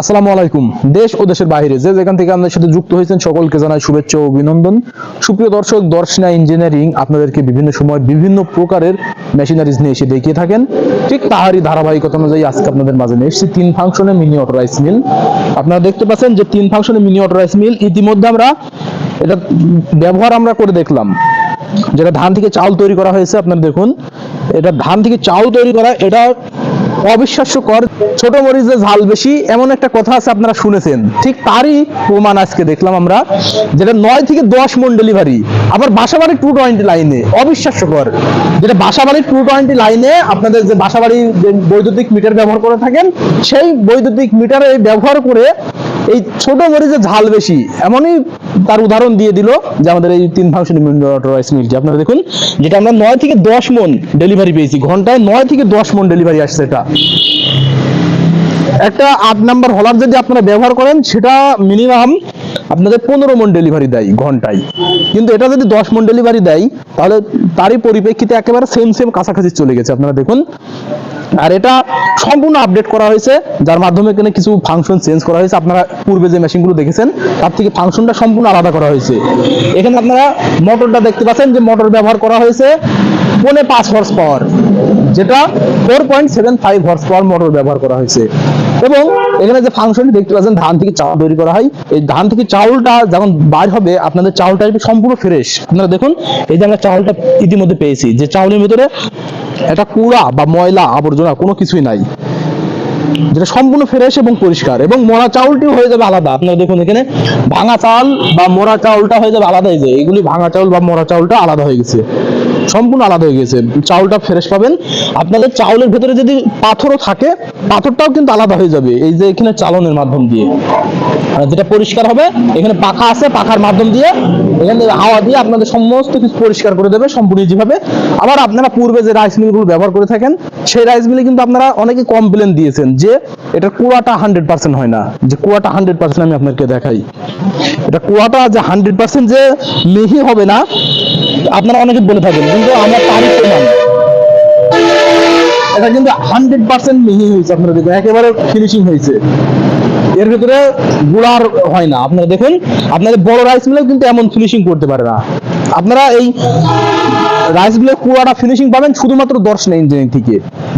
আসসালামু আলাইকুম। দেশ ও দেশের বাইরে যে যেখান থেকে আমাদের সাথে যুক্ত হয়েছেন, সকলকে জানাই শুভেচ্ছা ও অভিনন্দন। সুপ্রিয় দর্শক, দর্শনা ইঞ্জিনিয়ারিং আপনাদেরকে বিভিন্ন সময় বিভিন্ন প্রকারের মেশিনারিজ নিয়ে এসে দেখিয়ে থাকেন। ঠিক তাহারই ধারাবাহিকতা অনুযায়ী আজকে আপনাদের মাঝে নিয়ে এসেছি তিন ফাংশনে মিনি অটো রাইস মিল। আপনারা দেখতে পাচ্ছেন যে তিন ফাংশনে মিনি অটো রাইস মিল ইতিমধ্যে আমরা এটা ব্যবহার আমরা করে দেখলাম। যেটা ধান থেকে চাউল তৈরি করা হয়েছে, আপনারা দেখুন। এটা ধান থেকে চাউল তৈরি করা, এটা অবিশ্বাস্যকর ছোট মরিচে ঝাল বেশি, এমন একটা কথা আছে আপনারা শুনেছেন। ঠিক তারই প্রমাণ আজকে দেখলাম আমরা, যেটা নয় থেকে দশ মন ডেলিভারি আবার বাসাবাড়ি টু টোয়েন্টি লাইনে অবিশ্বাস্যকর যেটা বাসাবাড়ি টু টোয়েন্টি লাইনে আপনাদের যে বাসাবাড়ি বৈদ্যুতিক মিটার ব্যবহার করে থাকেন, সেই বৈদ্যুতিক মিটারে ব্যবহার করে এই ছোট মরিচে ঝাল বেশি, এমনই তার উদাহরণ দিয়ে দিল যে আমাদের এই তিন ফাংশন রাইস মিলটি আপনারা দেখুন, যেটা আমরা নয় থেকে দশ মন ডেলিভারি পেয়েছি, ঘন্টায় নয় থেকে দশ মন ডেলিভারি আসছে এটা। একটা আট নাম্বার হলার যদি আপনারা ব্যবহার করেন, সেটা মিনিমাম আপনাদের পনেরো মন ডেলিভারি দেয় ঘন্টায়। কিন্তু এটা যদি দশ মন ডেলিভারি দেয়, তাহলে তারই পরিপ্রেক্ষিতে একেবারে সেম সেম কাছাকাছি চলে গেছে। আপনারা দেখুন আর এটা সম্পূর্ণ আপডেট করা হয়েছে, যার মাধ্যমে এখানে কিছু ফাংশন চেঞ্জ করা হয়েছে। আপনারা পূর্বে যে মেশিনগুলো দেখেছেন, তার থেকে ফাংশনটা সম্পূর্ণ আলাদা করা হয়েছে। এখানে আপনারা মোটরটা দেখতে পাচ্ছেন যে মোটর ব্যবহার করা হয়েছে পৌনে পাঁচ হর্স পাওয়ার যেটা four point seven five horse power motor ব্যবহার করা হয়েছে। এবং এখানে যে ফাংশনটি দেখতে পাচ্ছেন, ধান থেকে চাউল তৈরি করা হয়। এই ধান থেকে চাউলটা যখন বার হবে, আপনাদের চাউলটা সম্পূর্ণ ফ্রেশ আপনারা দেখুন, এই যে আমরা চাউলটা ইতিমধ্যে পেয়েছি, যে চাউলের ভিতরে একটা কুড়া বা ময়লা, আবর্জনা কোনো কিছুই নাই। যেটা সম্পূর্ণ ফ্রেশ এবং পরিষ্কার, এবং মরা চাউলটিও হয়ে যাবে আলাদা। আপনারা দেখুন এখানে, ভাঙা চাল বা মরা চাউলটা হয়ে যাবে আলাদা। এই যে, এগুলি ভাঙা চাউল বা মরা চাউলটা আলাদা হয়ে গেছে। সম্পূর্ণ আলাদা হয়ে গেছে। চাউলটা ফ্রেশ পাবেন। আপনাদের চাউলের ভেতরে যদি পাথরও থাকে, পাথরটাও কিন্তু আলাদা হয়ে যাবে। এই যে এখানে চালনের মাধ্যম দিয়ে। যেটা পরিষ্কার হবে, এখানে পাখা আছে, পাখার মাধ্যম দিয়ে। এখানে হাওয়া দিয়ে আপনাদের সমস্ত কিছু পরিষ্কার করে দেবে সম্পূর্ণ যেভাবে আবার আপনারা পূর্বে যে রাইস মিলগুলো ব্যবহার করে থাকেন, সেই রাইস মিলে কিন্তু আপনারা অনেকে কমপ্লেন দিয়েছেন যে, এটা কুয়াটা হান্ড্রেড পার্সেন্ট হয় না। যে কুয়াটা হান্ড্রেড পার্সেন্ট আমি আপনাকে দেখাই। এটা কুয়াটা যে হান্ড্রেড পার্সেন্ট যে মিহি হবে না আপনারা অনেকে বলে থাকেন, কিন্তু আমার তারিখ প্রমাণ এটা কিন্তু হান্ড্রেড পার্সেন্ট মিহি হয়েছে আপনারা দেখুন, একেবারে ফিনিশিং হয়েছে। এর ভিতরে গুড়ার হয় না। আপনারা দেখুন, আপনাদের বড় রাইস মিলেও কিন্তু এমন ফিনিশিং করতে পারে না। আপনারা এই রাইস মিলের কুড়াটা ফিনিশিং পাবেন শুধুমাত্র দর্শনা ইঞ্জিনিয়ারিং থেকে,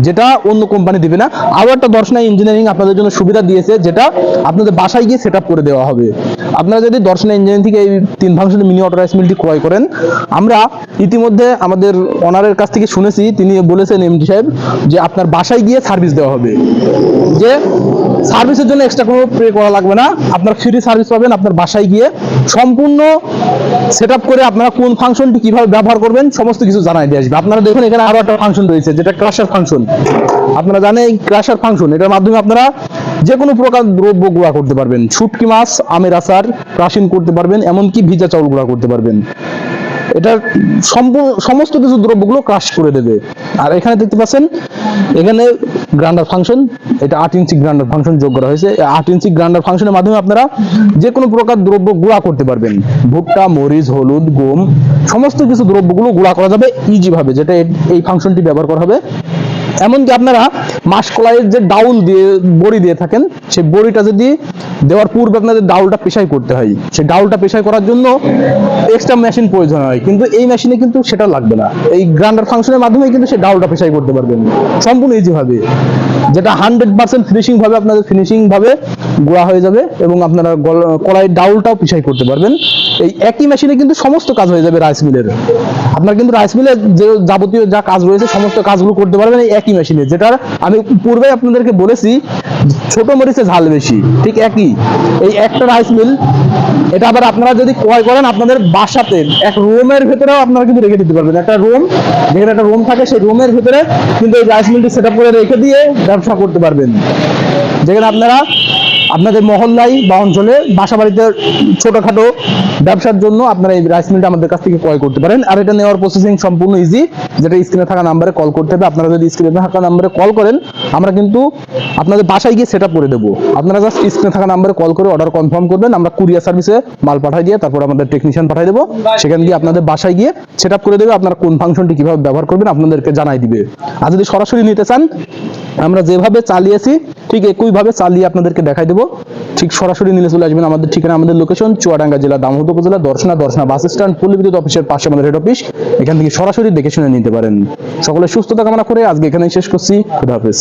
যেটা অন্য কোম্পানি দিবে না। আরও একটা দর্শনা ইঞ্জিনিয়ারিং আপনাদের জন্য সুবিধা দিয়েছে, যেটা আপনাদের বাসায় গিয়ে সেট করে দেওয়া হবে। আপনারা যদি দর্শনা ইঞ্জিনিয়ারিং থেকে এই তিন ফাংশনের মিনি অটো রাইস মিলটি ক্রয় করেন, আমরা ইতিমধ্যে আমাদের অনারের কাছ থেকে শুনেছি, তিনি বলেছেন এমডি সাহেব যে আপনার বাসায় গিয়ে সার্ভিস দেওয়া হবে। যে সার্ভিসের জন্য এক্সট্রা কোনো পে করা লাগবে না। আপনার ফ্রি সার্ভিস পাবেন আপনার বাসায় গিয়ে। সম্পূর্ণ সেট করে আপনারা কোন ফাংশনটি কীভাবে ব্যবহার করবেন সমস্ত কিছু জানাই দিয়ে আসবে। আপনারা দেখুন এখানে আরও একটা ফাংশন রয়েছে, যেটা ক্রাশার ফাংশন আপনারা জানেন এই ক্রাশার ফাংশন এটার মাধ্যমে আপনারা যে কোনো প্রকার দ্রব্য গুঁড়া করতে পারবেন। শুটকি মাছ, আমের আচার ক্রাশিং করতে পারবেন, এমনকি ভিজা চাউল গুঁড়া করতে পারবেন। এটা সম্পূর্ণ, সমস্ত কিছু দ্রব্যগুলো ক্রাশ করে দেবে। আর এখানে দেখতে পাচ্ছেন, এখানে গ্রান্ডার ফাংশন এটা আট ইঞ্চি গ্রান্ডার ফাংশন যোগ করা হয়েছে। আট ইঞ্চি গ্রান্ডার ফাংশনের মাধ্যমে আপনারা যে কোনো প্রকার দ্রব্য গুঁড়া করতে পারবেন। ভুট্টা, মরিচ, হলুদ, গম, সমস্ত কিছু দ্রব্যগুলো গুঁড়া করা যাবে ইজি ভাবে, যেটা এই- এই ফাংশনটি ব্যবহার করা হবে। এমনকি আপনারা মাসকলাইয়ের যে ডাউল দিয়ে, বড়ি দিয়ে থাকেন, সেই বড়িটা যদি দেওয়ার পূর্বে আপনাদের ডাউলটা পেশাই করতে হয়, সেই ডাউলটা পেশাই করার জন্য এক্সট্রা মেশিন প্রয়োজন হয়। কিন্তু এই মেশিনে কিন্তু সেটা লাগবে না। এই গ্রাইন্ডার ফাংশনের মাধ্যমে কিন্তু সেই ডাউলটা পেশাই করতে পারবেন। সম্পূর্ণ ইজি ভাবে যেটা হান্ড্রেড পার্সেন্ট ফিনিশিং ভাবে আপনাদের ফিনিশিং ভাবে গুঁড়া হয়ে যাবে এবং আপনারা কড়াইয়ের ডাউলটাও পিছাই করতে পারবেন। এই একই মেশিনে কিন্তু সমস্ত কাজ হয়ে যাবে রাইস মিলের আপনার কিন্তু রাইস মিলের যে যাবতীয় যা কাজ রয়েছে, সমস্ত কাজগুলো করতে পারবেন। এই একই মেশিনে যেটার আমি পূর্বে আপনাদেরকে বলেছি, ছোট মরিচে ঝাল বেশি, ঠিক একই। এই একটা রাইস মিল এটা আবার আপনারা যদি ক্রয় করেন আপনাদের বাসাতে, এক রুমের ভেতরেও আপনারা কিন্তু রেখে দিতে পারবেন। একটা রুম, যেখানে একটা রুম থাকে, সেই রুমের ভেতরে কিন্তু এই রাইস মিলটি সেট করে রেখে দিয়ে ব্যবসা করতে পারবেন। যেখানে আপনারা আপনাদের মহল্লায় বা অঞ্চলে বাসা বাড়িতে ছোটখাটো ব্যবসার জন্য আপনারা এই রাইস মিলটা আমাদের কাছ থেকে ক্রয় করতে পারেন। আর এটা নেওয়ার প্রসেসিং সম্পূর্ণ ইজি যেটা স্ক্রিনে থাকা নাম্বারে কল করতে হবে। আপনারা যদি স্ক্রিনে থাকা নাম্বারে কল করেন, আমরা কিন্তু আপনাদের বাসায় গিয়ে সেট করে দেবো। আপনারা জাস্ট স্ক্রিনে থাকা নাম্বারে কল করে অর্ডার কনফার্ম করবেন। আমরা কুরিয়ার সার্ভিসে মাল পাঠাই দিয়ে তারপর আমাদের টেকনিশিয়ান পাঠাই দেবো। সেখানে গিয়ে আপনাদের বাসায় গিয়ে সেট করে দেবে। আপনারা কোন ফাংশনটি কীভাবে ব্যবহার করবেন আপনাদেরকে জানাই দিবে। আর যদি সরাসরি নিতে চান, আমরা যেভাবে চালিয়েছি ঠিক একইভাবে চালিয়ে আপনাদেরকে দেখাই দেবো। ঠিক সরাসরি নিলে চলে আসবেন আমাদের ঠিকানা, আমাদের লোকেশন চুয়াডাঙ্গা জেলা দামোদ উপজেলা, দর্শনা দর্শনা বাস স্ট্যান্ড পল্লী বিদ্যুৎ অফিসের পাশে আমাদের হেড অফিস এখান থেকে সরাসরি দেখে শুনে নিতে পারেন। সকলে সুস্থতা কামনা করে আজকে এখানে শেষ করছি। খুদা হাফেজ।